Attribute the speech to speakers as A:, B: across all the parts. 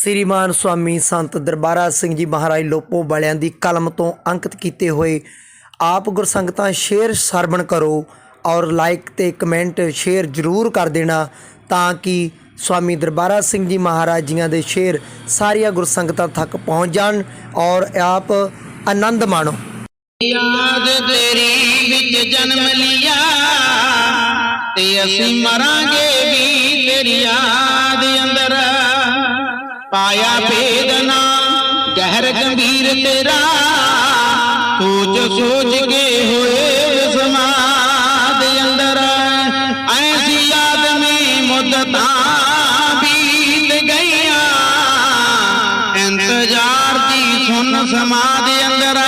A: ਸ੍ਰੀਮਾਨ ਸੁਆਮੀ ਸੰਤ ਦਰਬਾਰਾ ਸਿੰਘ ਜੀ ਮਹਾਰਾਜ ਲੋਪੋ ਵਾਲਿਆਂ ਦੀ ਕਲਮ ਤੋਂ ਅੰਕਿਤ ਕੀਤੇ ਹੋਏ ਆਪ ਗੁਰਸੰਗਤਾਂ ਸ਼ੇਅਰ ਸਰਵਣ ਕਰੋ ਔਰ ਲਾਈਕ ਤੇ ਕਮੈਂਟ ਸ਼ੇਅਰ ਜ਼ਰੂਰ ਕਰ ਦੇਣਾ ਤਾਂ ਕਿ ਸਵਾਮੀ ਦਰਬਾਰਾ ਸਿੰਘ ਜੀ ਮਹਾਰਾਜ ਜੀਆਂ ਦੇ ਸ਼ੇਰ ਸਾਰੀਆਂ ਗੁਰਸੰਗਤਾਂ ਤੱਕ ਪਹੁੰਚ ਜਾਣ ਔਰ ਆਪ ਆਨੰਦ ਮਾਣੋ।
B: ਯਾਦ ਤੇਰੀ ਵਿੱਚ ਜਨਮ ਲਿਆ ਤੇ ਅਸੀਂ ਮਰਾਂਗੇ ਵੀ ਤੇਰੀ ਯਾਦ ਪਾਇਆ ਭੇਦਨਾ ਗਹਿਰ ਗੰਭੀਰ ਤੇਰਾ ਸੋਚ ਸੋਚ ਕੇ ਹੋਏ ਸਮਾਦ ਅੰਦਰ। ਐਸੀ ਯਾਦ ਮੇ ਮੁੱਦਤਾਂ ਬੀਤ ਗਈਆਂ। ਇੰਤਜ਼ਾਰ ਦੀ ਸੁਨ ਸਮਾਦ ਅੰਦਰ।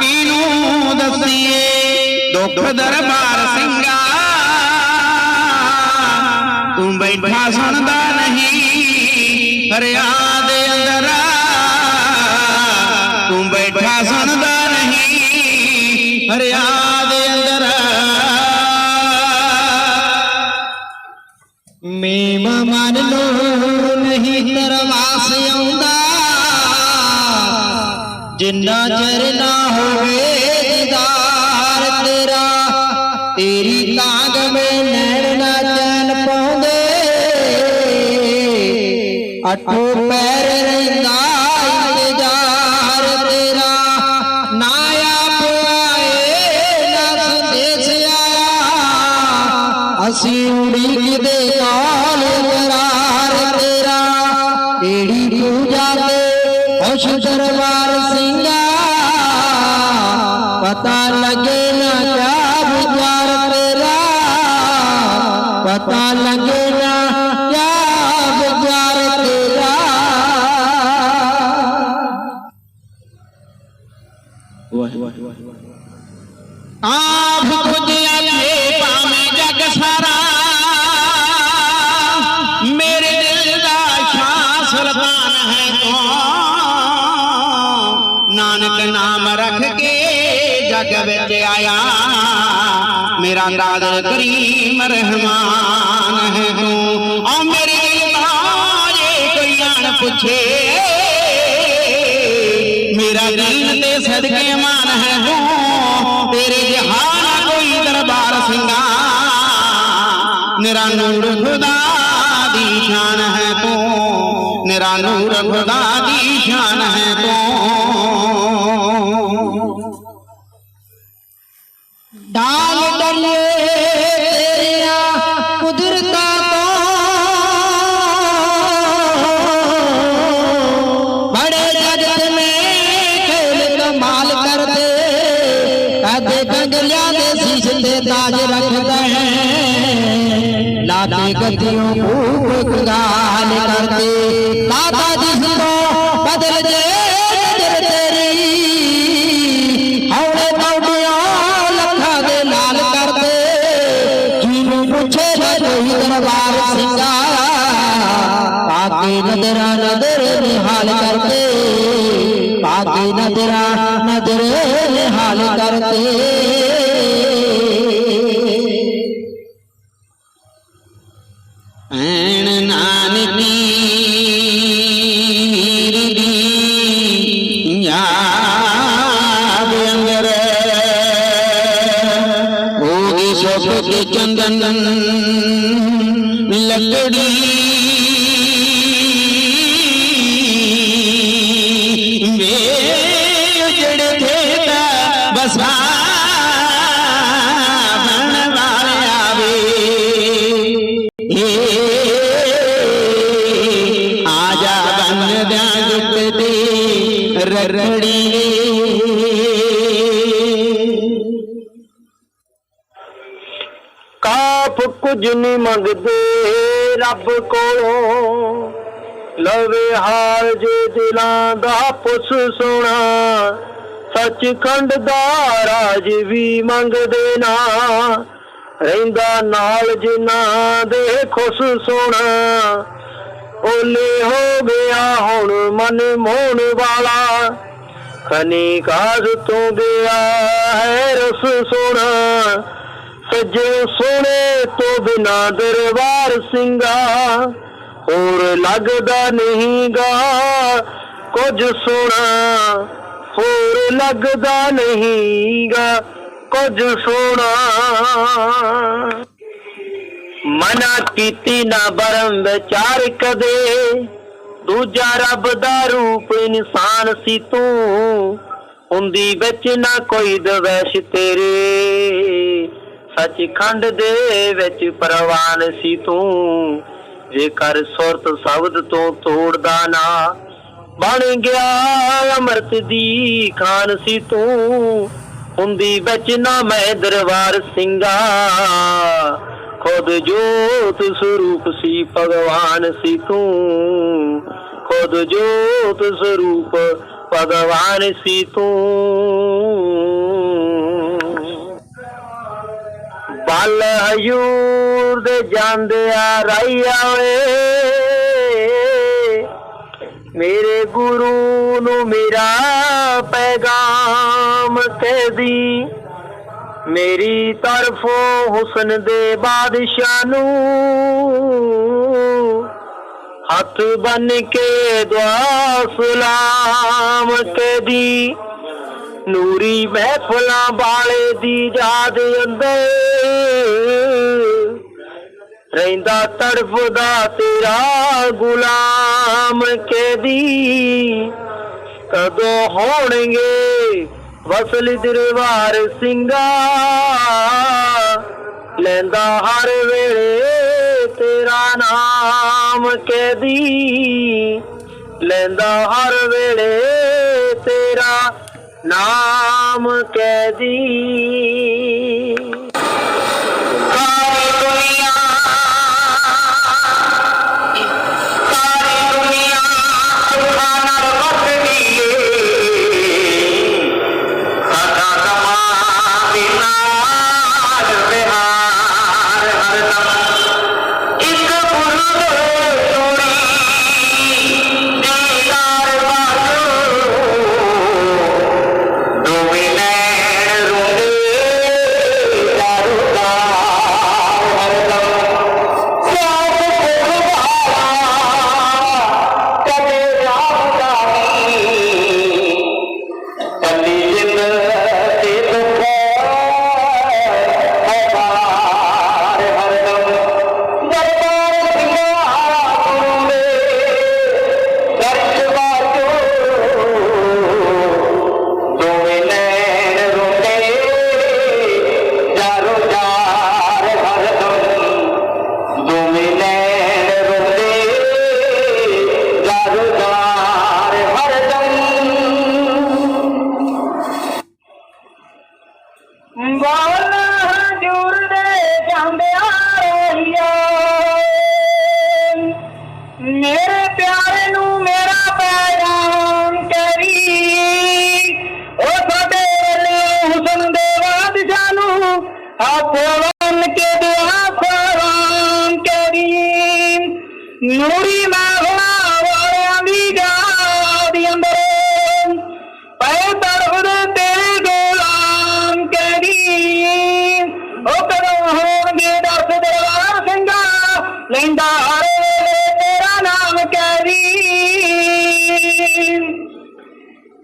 B: ਕਿਨੂੰ ਦਸੀਏ? ਦੁੱਖ ਦਰਬਾਰ ਸਿੰਘਾ। ਤੂੰ ਬੈਠਾ ਸੁਣਦਾ ਨਹੀਂ ਦੇ ਅੰਦਰ ਤੂੰ ਬੈਠਾ ਸੁਣਦਾ ਨਹੀਂ, ਫਰਿਆਦ ਅੰਦਰ। ਮੇਮ ਮਨ ਲੋ ਨਹੀਂ, ਤਰਵਾਸ ਆਉਂਦਾ। ਜਿੰਨਾ ਚਿਰ ਨਾ ਹੋਵੇ ਦੀਦਾਰ ਅਠੋ ਪੈਰ ਰਹਿੰਦਾ ਇੰਤਜ਼ਾਰ ਤੇਰਾ। ਨਾ ਆਪ ਆਏ ਨਾ ਸੰਦੇਸ਼ ਆਇਆ ਅਸੀਂ ਉਡੀਕਦੇ ਕਾਲ ਕਰਾਰ ਤੇਰਾ। ਕਿਹੜੀ ਪੂਜਾ ਤੇ ਖੁਸ਼ ਦਰਬਾਰ ਸਿੰਘਾ। ਪਤਾ ਲੱਗੇ ਨਾ ਕਿਆ ਵਿਚਾਰ ਤੇਰਾ। ਪਤਾ ਨਾਨਕ ਨਾਮ ਰੱਖ ਕੇ ਜਗ ਵਿੱਚ ਆਇਆ। ਮੇਰਾ ਦਾਦਰ ਕਰੀਮ ਰਹਿਮਾਨ ਹੈ ਤੂੰ। ਆ ਮੇਰੇ ਦਿਲ ਕੋਈ ਆਣ ਪੁੱਛੇ। ਮੇਰਾ ਦੀਨ ਤੇ ਸਦਕੇ ਮਾਨ ਹੈ ਤੂੰ। ਤੇਰੇ ਜਹਾਨ ਕੋਈ ਦਰਬਾਰ ਸਿੰਘਾ। ਨਿਰਾ ਨੂਰ ਖੁਦਾ ਦੀ ਸ਼ਾਨ ਹੈ ਤੂੰ। ਨਿਰਾ ਨੂਰ ਖੁਦਾ ਦੀ ਸ਼ਾਨ ਹੈ ਤੂੰ। खूब गुजान करते। माता जिसको बदल दे तो दरबार सिंगारा पाके नदरा नदर निहाल करते। पाके नदरा नदर निहाल करते। ਸਾਵਣ ਵਾਲਿਆ ਵੇ ਏ ਆ ਜਾ ਬੰਨ ਦਿਆਂ ਗੁੱਤ ਦੀ ਰੜੜੀ
C: ਕਾਫ ਕੁਝ ਨਹੀਂ ਮੰਗਦੇ ਰੱਬ ਕੋਲੋਂ। ਲਵੇ ਹਾਲ ਜੇ ਦਿਲਾਂ ਦਾ ਪੁੱਛ ਸੋਣਾ ਸੱਚਖੰਡ ਦਾ ਰਾਜ ਵੀ ਮੰਗਦੇ ਨਾ। ਰਹਿੰਦਾ ਨਾਲ ਜਿਨ੍ਹਾਂ ਦੇ ਖੁਸ਼ ਸੋਣਾ। ਓਲੇ ਹੋ ਗਿਆ ਹੁਣ ਮਨ ਮੋਹਣ ਵਾਲਾ। ਖਨੀ ਕਾਜ ਤੋਂ ਗਿਆ ਹੈ ਰਸ ਸੋਣਾ। ਸੱਜੇ ਸੋਹਣੇ ਤੋਂ ਬਿਨਾ ਦਰਬਾਰ ਸਿੰਘਾ। ਹੋਰ ਲੱਗਦਾ ਨਹੀਂਗਾ ਕੁਝ ਸੋਹਣਾ ਹੋਰ ਲੱਗਦਾ ਨਹੀਂਗਾ ਕੁਝ ਸੋਹਣਾ। ਮਨਾ ਕੀਤੀ ਨਾ ਬਰਮ ਵਿਚਾਰ ਕਦੇ, ਦੂਜਾ ਰੱਬ ਦਾ ਰੂਪ ਇਨਸਾਨ ਸੀ ਤੂੰ। ਹੁੰਦੀ ਵਿੱਚ ਨਾ ਕੋਈ ਦਵੈਸ਼ ਤੇਰੇ, ਸੱਚਖੰਡ ਦੇ ਵਿੱਚ ਪ੍ਰਵਾਨ ਸੀ ਤੂੰ। ਜੇਕਰ ਸੁਰਤ ਸ਼ਬਦ ਤੋਂ ਤੋੜਦਾ ਨਾ ਬਣ ਗਿਆ ਅਮਰਤ ਦੀ ਖਾਨ ਸੀ ਤੂੰ। ਹੁੰਦੀ ਵਿੱਚ ਨਾ ਮੈਂ ਦਰਬਾਰ ਸਿੰਘਾ। ਖੁਦ ਜੋਤ ਸਰੂਪ ਸੀ ਭਗਵਾਨ ਸੀ ਤੂੰ। ਖੁਦ ਜੋਤ ਸਰੂਪ ਭਗਵਾਨ ਸੀ ਤੂੰ। ਬਲ ਹਯੂਰ ਦੇ ਆ ਰਾਈਆ ਵੇ ਮੇਰੇ ਗੁਰੂ ਨੂੰ ਮੇਰਾ ਪੈਗਾਮ ਕਹਿ ਦੀ ਮੇਰੀ ਤਰਫੋਂ ਹੁਸਨ ਦੇ ਬਾਦਸ਼ਾਹ ਨੂੰ ਹੱਥ ਬਨ ਕੇ ਦੁਆ ਸਲਾਮ ਕਹਦੀ। ਨੂਰੀ ਮਹਿਫਲਾਂ ਵਾਲੇ ਦੀ ਯਾਦ ਅੰਦਰ ਰਹਿੰਦਾ ਤੜਫਦਾ ਤੇਰਾ ਗੁਲਾਮ ਕਹਦੀ ਕਦੋਂ ਹੋਣਗੇ ਵਸਲ ਦਰਬਾਰ ਸਿੰਘਾ? ਲੈਂਦਾ ਹਰ ਵੇਲੇ ਤੇਰਾ ਨਾਮ ਕਹਦੀ ਲੈਂਦਾ ਹਰ ਵੇਲੇ ਤੇਰਾ ਨਾਮ ਕੈਦੀ।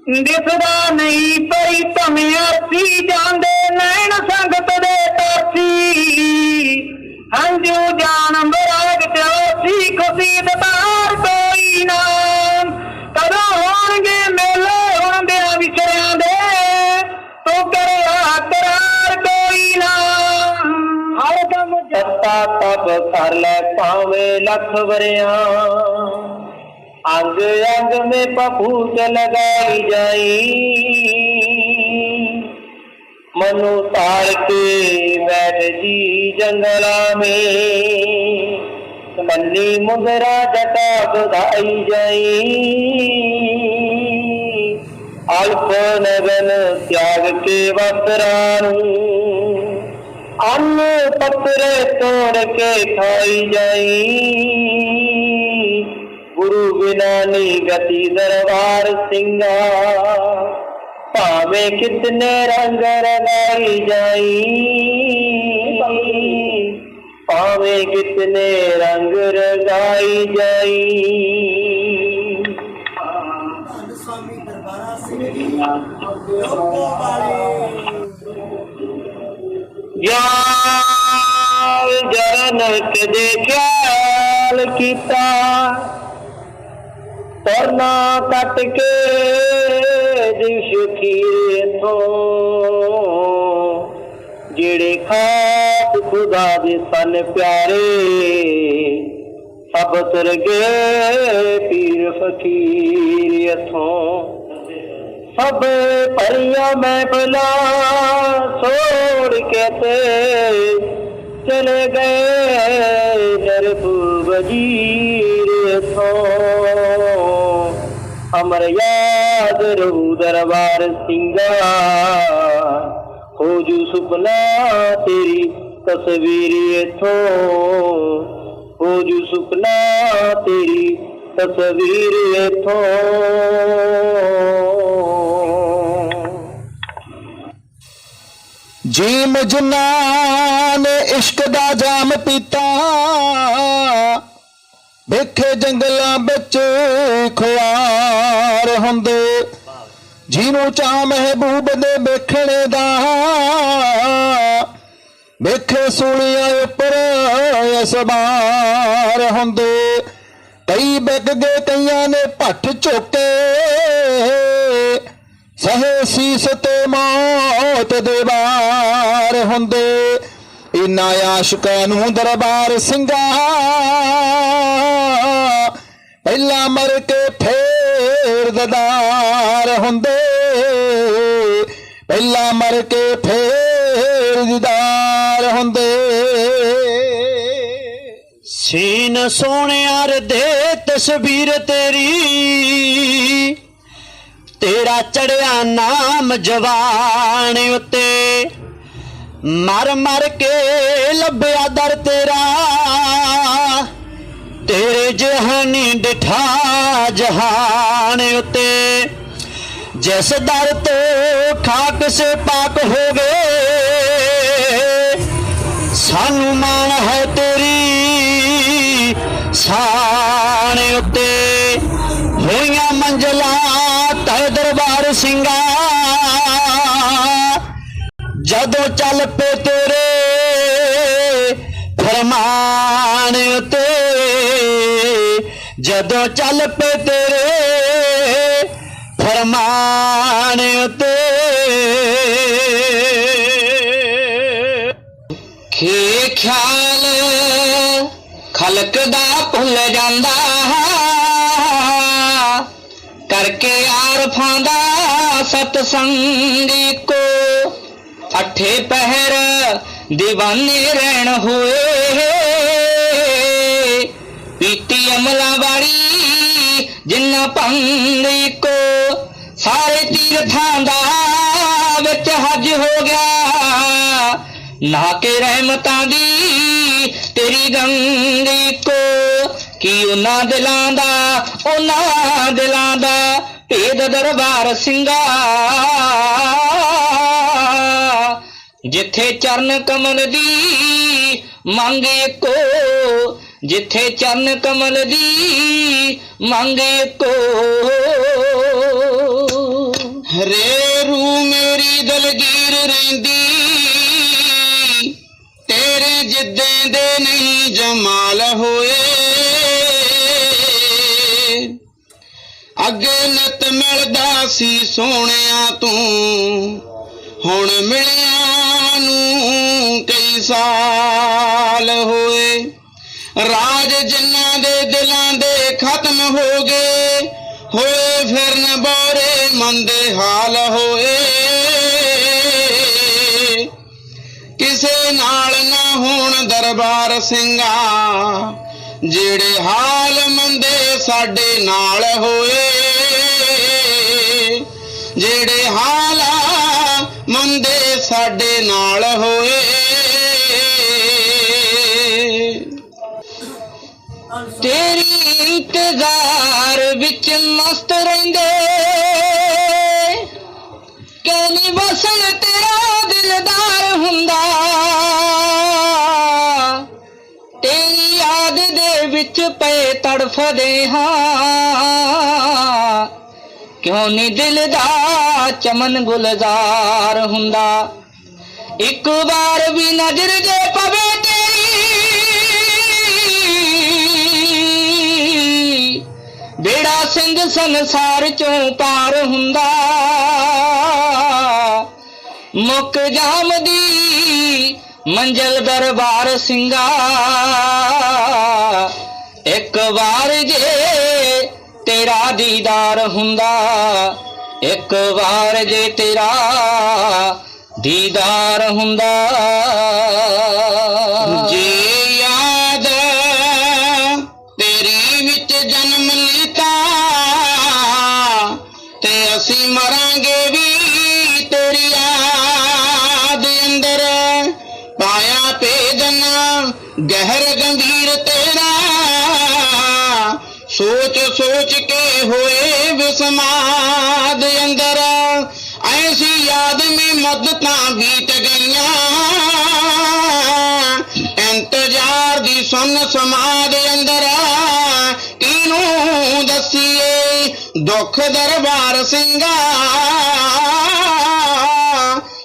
C: ਦਿਸਦਾ ਨਹੀਂ, ਪਈ ਧਮਿਆ ਸੀ ਜਾਂਦੇ ਨੈਣ ਸੰਗਤ ਦੇ ਤਰਸੀ ਹੰਝੂ ਜਾਨ ਬਰਾਗ ਚੋਸੀ, ਖੁਸ਼ੀ ਦਤਾਰ ਕੋਈ ਨਾ। ਕਦੋਂ ਹੋਣਗੇ ਮੇਲੇ ਹੁੰਦਿਆਂ ਵਿਚਰਿਆਂ ਦੇ? ਤੂੰ ਕਰਿਆ ਕਰਾਰ ਕੋਈ ਨਾ। ਹਰ ਦਮ ਜੱਤਾ ਤਬ ਕਰ ਲੈ ਭਾਵੇਂ ਲੱਖ ਵਰਿਆਂ। अंग अंग में पफूत लगाई जाई मनु तार के बैठ जी जंगला में मल्ली मुद्रा जटा बुधाई जाई अल्प नगन त्याग के वस्त्रानू अन्न पत्र तोड़ के खाई जाई ਗੁਰੂ ਬਿਨਾ ਨੀ ਗਤੀ ਦਰਬਾਰ ਸਿੰਘਾ। ਭਾਵੇਂ ਕਿਤਨੇ ਰੰਗ ਰੰਗਾਈ ਜਾਈ ਭਾਵੇਂ ਕਿਤਨੇ ਰੰਗ ਰੰਗਾਈ ਜਾਈ। ਯਾਰ ਜਰਨ ਕਦੇ ਖਿਆਲ ਕੀਤਾ। ਤਰਨਾ ਕੱਟ ਕੇ ਦਿਵਸ ਖੀਰ ਤੋਂ ਜਿਹੜੇ ਖਾਤ ਖੁਦਾ ਦੇ ਸਨ ਪਿਆਰੇ, ਸਭ ਤਰ ਗਏ ਪੀਰ ਫਕੀਰ ਇਥੋਂ। ਸਭ ਪਰੀਆਂ ਮੈਂ ਬਲਾ ਛੋੜ ਕੇ ਤੇ ਚਲੇ ਗਏ ਨਰਪੂ ਵਜੀਰ ਤੋਂ ਅਮਰ ਯਾਦ ਰਹੂ ਦਰਬਾਰ ਸਿੰਘਾ। ਹੋ ਜੂ ਸੁਪਨਾ ਤੇਰੀ ਤਸਵੀਰ ਇਥੋਂ ਹੋ ਜੂ ਸੁਪਨਾ ਤੇਰੀ ਤਸਵੀਰ ਇਥੋਂ
D: ਜੀ ਮਜਨਾ ਨੇ ਇਸ਼ਕ ਦਾ ਜਾਮ ਪੀਤਾ। ਵੇਖੇ ਜੰਗਲਾਂ ਵਿੱਚ ਖੁਆਰ ਹੁੰਦੇ। ਜਿਹਨੂੰ ਚਾਹ ਮਹਿਬੂਬ ਦੇ ਵੇਖਣੇ ਦਾ। ਵੇਖੇ ਸੂਲੀਆਂ ਉੱਪਰ ਅਸਬਾਰ ਹੁੰਦੇ। ਕਈ ਵਿਕ ਗਏ, ਕਈਆਂ ਨੇ ਭੱਠ ਝੋਕੇ ਸਹੇ ਸੀਸ ਤੇ ਮੌਤ ਦੇ ਵਾਰ ਹੁੰਦੇ। ਇਨਾ ਆਸ਼ਕਾਂ ਨੂੰ ਦਰਬਾਰ ਸਿੰਘਾ ਪਹਿਲਾਂ ਮਰ ਕੇ ਫੇਰ ਦਦਾਰ ਹੁੰਦੇ। ਪਹਿਲਾਂ ਮਰ ਕੇ ਫੇਰ ਦੀਦਾਰ ਹੁੰਦੇ।
E: ਸੀਨ ਸੋਹਣਿਆਰ ਦੇ ਤਸਵੀਰ ਤੇਰੀ। ਤੇਰਾ ਚੜਿਆ ਨਾਮ ਜਵਾਨ ਉੱਤੇ। ਮਰ ਮਰ ਕੇ ਲੱਭਿਆ ਦਰ ਤੇਰਾ। ਤੇਰੇ ਜਹਾਨੀ ਡਿਠਾ ਜਹਾਨ ਉੱਤੇ। ਜਿਸ ਦਰ ਤੋਂ ਖਾਕ ਸੇ ਪਾਕ ਹੋ ਗਏ ਸਾਨੂੰ ਮਾਣ ਹੈ ਤੇਰੀ ਸ਼ਾਨ ਉੱਤੇ। ਹੋਈਆਂ ਮੰਜ਼ਲਾ ਤੈ ਦਰਬਾਰ ਸਿੰਘਾ ਜਦੋਂ ਚੱਲ ਪੇ ਤੇਰੇ ਫਰਮਾਨ ਉੱਤੇ, ਜਦੋਂ ਚੱਲ ਪੇ ਤੇਰੇ ਫਰਮਾਨ ਉੱਤੇ। ਖੇ ਖਿਆਲ ਖਲਕ ਦਾ ਭੁੱਲ ਜਾਂਦਾ, ਕਰਕੇ ਆਰਫਾਂ ਦਾ ਸਤਸੰਗੀ ਕੋ ਅੱਠੇ ਪਹਿਰ دیਵਾਨੇ ਰਹਿਣ ਹੋਏ। ਪੀਤੀ ਅਮਲਾ ਵਾਲੀ ਜਿੰਨਾ ਪੰਦੀ ਕੋ ਸਾਰੇ ਤੀਰਥਾਂ ਦਾ ਵਿੱਚ ਹੱਜ ਹੋ ਗਿਆ। ਨਾ ਕੇ ਰਹਿਮਤਾਂ ਦੀ ਤੇਰੀ ਗੰਗੀ ਕੋ ਕੀ ਉਹਨਾਂ ਦਿਲਾਂ ਦਾ, ਉਹਨਾਂ ਦਿਲਾਂ ਦਾ ਭੇਦ ਦਰਬਾਰ ਸਿੰਘਾ ਜਿੱਥੇ ਚਰਨ ਕਮਲ ਦੀ ਮੰਗ ਕੋ ਜਿੱਥੇ ਚਰਨ ਕਮਲ ਦੀ ਮੰਗ ਕੋ ਰੇ ਰੂ ਮੇਰੀ ਦਲਗੀਰ ਰਹਿੰਦੀ, ਤੇਰੇ ਜਿੱਦਾਂ ਦੇ ਨਹੀਂ ਜਮਾਲ ਹੋਏ। ਅੱਗੇ ਨਿਤ ਮਿਲਦਾ ਸੀ ਸੋਹਣਿਆ ਤੂੰ ਹੁਣ ਮਿਲਿਆ ਨੂੰ ਕਈ ਸਾਲ ਹੋਏ। ਰਾਜ ਜਿਨ੍ਹਾਂ ਦੇ ਦਿਲਾਂ ਦੇ ਖਤਮ ਹੋ ਗਏ, ਹੋਏ ਫਿਰਨ ਬੋਰੇ ਮੰਦੇ ਹਾਲ ਹੋਏ। ਕਿਸੇ ਨਾਲ ਨਾ ਹੋਣ ਦਰਬਾਰ ਸਿੰਘਾ, ਜਿਹੜੇ ਹਾਲ ਮੰਦੇ ਸਾਡੇ ਨਾਲ ਹੋਏ। ਜਿਹੜੇ ਹਾਲ ਸਾਡੇ ਨਾਲ ਹੋਏ। ਤੇਰੀ ਇੰਤਜ਼ਾਰ ਵਿੱਚ ਮਸਤ ਰਹਿੰਦੇ। ਕਹਿੰਦੀ ਵਸਣ ਤੇਰਾ ਦਿਲਦਾਰ ਹੁੰਦਾ। ਤੇਰੀ ਯਾਦ ਦੇ ਵਿੱਚ ਪਏ ਤੜਫਦੇ ਹਾਂ। ਕਿਉਂ ਨਹੀਂ ਦਿਲ ਦਾ ਚਮਨ ਗੁਲਜ਼ਾਰ ਹੁੰਦਾ? ਇੱਕ ਵਾਰ ਵੀ ਨਜ਼ਰ ਜੇ ਪਵੇ ਤੇਰੀ, ਬੇੜਾ ਸਿੰਘ ਸੰਸਾਰ ਚੋਂ ਪਾਰ ਹੁੰਦਾ। ਮੁੱਕ ਜਾਮਦੀ ਮੰਜ਼ਲ ਦਰਬਾਰ ਸਿੰਘਾ। ਇੱਕ ਵਾਰ ਜੇ ਤੇਰਾ ਦੀਦਾਰ ਹੁੰਦਾ, ਇੱਕ ਵਾਰ ਜੇ ਤੇਰਾ ਦੀਦਾਰ ਹੁੰਦਾ।
F: ਜੇ ਯਾਦ ਤੇਰੀ ਵਿੱਚ ਜਨਮ ਲੀਤਾ ਤੇ ਅਸੀਂ ਮਰਾਂਗੇ ਵੀ ਤੇਰੀ ਯਾਦ ਅੰਦਰ। ਪਾਇਆ ਭੇਦਨ ਗਹਿਰ ਗੰਭੀਰ ਤੇਰਾ। ਸੋਚ ਸੋਚ ਕੇ ਹੋਏ ਵਿਸਮਾਦ ਅੰਦਰ। ਐਸੀ ਯਾਦ ਮੇ ਮਦਤਾਂ ਬੀਤ ਗਈਆਂ। ਇੰਤਜ਼ਾਰ ਦੀ ਸੁਨ ਸਮਾਦ ਅੰਦਰ ਕਿਨੂੰ ਦਸੀਏ ਦੁੱਖ ਦਰਬਾਰ ਸਿੰਘਾ?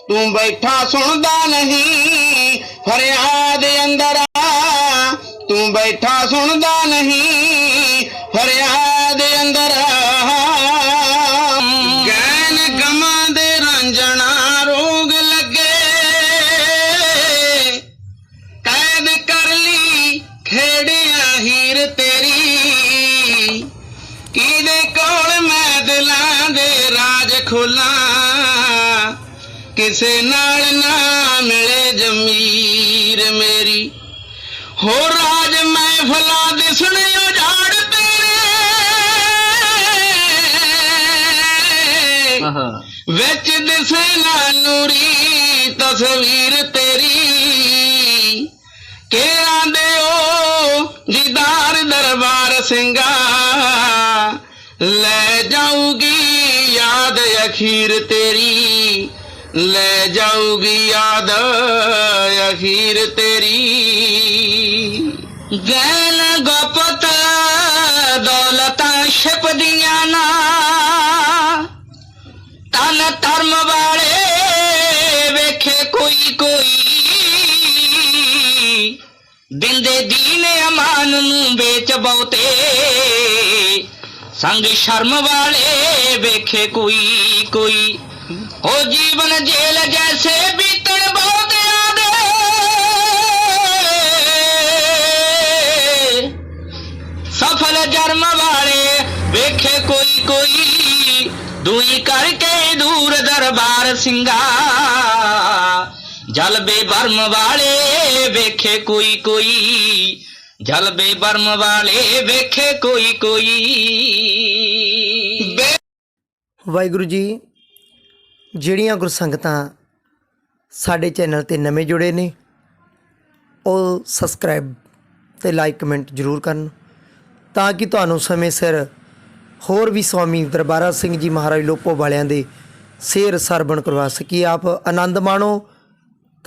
F: ਤੂੰ ਬੈਠਾ ਸੁਣਦਾ ਨਹੀਂ, ਫਰਿਆਦ ਅੰਦਰ ਤੂੰ ਬੈਠਾ ਸੁਣਦਾ ਨਹੀਂ ਖੋਲਾਂ ਕਿਸੇ ਨਾਲ ਨਾ ਮਿਲੇ ਜਮੀਰ ਮੇਰੀ। ਹੋ ਰਾਜ ਮਹਿਫਲਾਂ ਦਿਸਣ ਉਜਾੜ ਤੇਰੇ। ਵਿੱਚ ਦਿਸੇ ਨਾ ਨੂਰੀ ਤਸਵੀਰ ਤੇਰੀ। ਕਿਹੜਾ ਦਿਓ ਦੀਦਾਰ ਦਰਬਾਰ ਸਿੰਘਾ ਅਖੀਰ ਤੇਰੀ, ਲੈ ਜਾਊਗੀ ਯਾਦ ਅਖੀਰ ਤੇਰੀ।
E: ਗੈਨ ਗੋਪਤ ਦੌਲਤਾਂ ਛਪਦੀਆਂ ਨਾ, ਤਨ ਧਰਮ ਵਾਲੇ ਵੇਖੇ ਕੋਈ ਕੋਈ। ਬਿੰਦੇ ਦੀਨ ਅਮਾਨ ਨੂੰ ਵੇਚ ਬਹੁਤੇ ਸੰਗ ਸ਼ਰਮ ਵਾਲੇ ਵੇਖੇ ਕੋਈ ਕੋਈ। ਹੋ ਜੀਵਨ ਜੇਲ ਜੈਸੇ ਬੀਤਣ ਬਹੁਤਿਆਂ ਦੇ ਸਫਲ ਜਰਮ ਵਾਲੇ ਵੇਖੇ ਕੋਈ ਕੋਈ। ਦੂਈ ਕਰਕੇ ਦੂਰ ਦਰਬਾਰ ਸਿੰਘਾ। ਜਲ ਬੇਬਰਮ ਵਾਲੇ ਵੇਖੇ ਕੋਈ ਕੋਈ। ਜਲ ਬੇਬਰਮ ਵਾਲੇ ਵੇਖੇ ਕੋਈ ਕੋਈ।
A: ਵਾਹਿਗੁਰੂ ਜੀ, ਜਿਹੜੀਆਂ ਗੁਰਸੰਗਤਾਂ ਸਾਡੇ ਚੈਨਲ ਤੇ ਨਵੇਂ ਜੁੜੇ ਨੇ, ਉਹ ਸਬਸਕ੍ਰਾਈਬ ਤੇ ਲਾਈਕ ਕਮੈਂਟ ਜ਼ਰੂਰ ਕਰਨ, ਤਾਂ ਕਿ ਤੁਹਾਨੂੰ ਸਮੇਂ ਸਿਰ ਹੋਰ ਵੀ ਸਵਾਮੀ ਦਰਬਾਰਾ ਸਿੰਘ ਜੀ ਮਹਾਰਾਜ ਲੋਪੋ ਵਾਲਿਆਂ ਦੇ ਸ਼ੇਰ ਸਰਵਣ ਕਰਵਾ ਸਕੀਏ ਆਪ। ਆਨੰਦ ਮਾਣੋ